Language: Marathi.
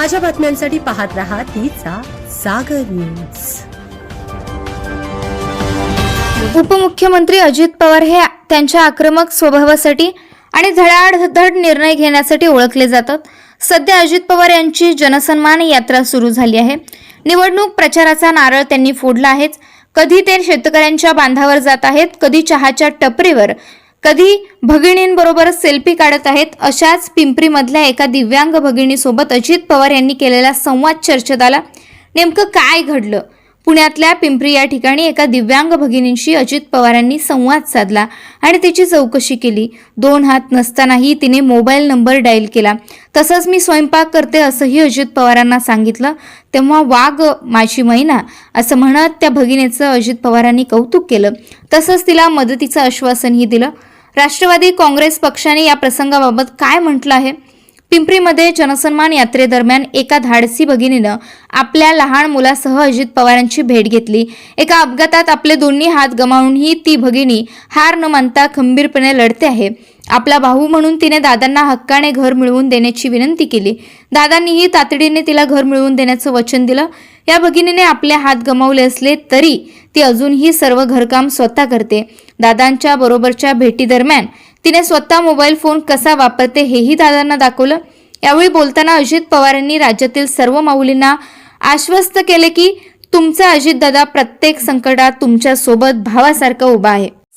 ताज्या बातम्यांसाठी पाहत रहा तिचा सागर न्यूज. उपमुख्यमंत्री अजित पवार हे त्यांच्या आक्रमक स्वभावासाठी आणि धडाधड निर्णय घेण्यासाठी ओळखले जातात. सध्या अजित पवार यांची जनसन्मान यात्रा सुरू झाली आहे. निवडणूक प्रचाराचा नारळ त्यांनी फोडला आहेच. कधी ते शेतकऱ्यांच्या बांधावर जात आहेत कधी चहाच्या टपरीवर कधी भगिनींबरोबर सेल्फी काढत आहेत अशाच पिंपरीमधल्या एका दिव्यांग भगिनीसोबत अजित पवार यांनी केलेला संवाद चर्चेत आला. नेमकं काय घडलं? पुण्यातल्या पिंपरी या ठिकाणी एका दिव्यांग भगिनींशी अजित पवारांनी संवाद साधला आणि तिची चौकशी केली. दोन हात नसतानाही तिने मोबाईल नंबर डायल केला. तसंच मी स्वयंपाक करते असंही अजित पवारांना सांगितलं. तेव्हा वाघ माझी मैना असं म्हणत त्या भगिनीचं अजित पवारांनी कौतुक केलं. तसंच तिला मदतीचं आश्वासनही दिलं. राष्ट्रवादी काँग्रेस पक्षाने या प्रसंगाबाबत काय म्हटलं आहे? पिंपरीमध्ये जनसन्मान यात्रेदरम्यान एका धाडसी भगिनीनं आपल्या लहान मुलासह अजित पवारांची भेट घेतली. एका अपघातात आपले दोन्ही हात गमावूनही ती भगिनी हार न मानता खंबीरपणे लढते आहे. आपला भाऊ म्हणून तिने दादांना हक्काने घर मिळवून देण्याची विनंती केली. दादांनीही तातडीने तिला घर मिळवून देण्याचं वचन दिलं. या भगिनीने आपले हात गमावले असले तरी ती अजूनही सर्व घरकाम स्वतः करते. दादांच्या बरोबरच्या भेटीदरम्यान तिने स्वतः मोबाईल फोन कसा वापरते हेही दादांना दाखवलं. यावेळी बोलताना अजित पवारांनी राज्यातील सर्व माऊलींना आश्वस्त केले की तुमचा अजितदादा प्रत्येक संकटात तुमच्यासोबत भावासारखा उभा आहे.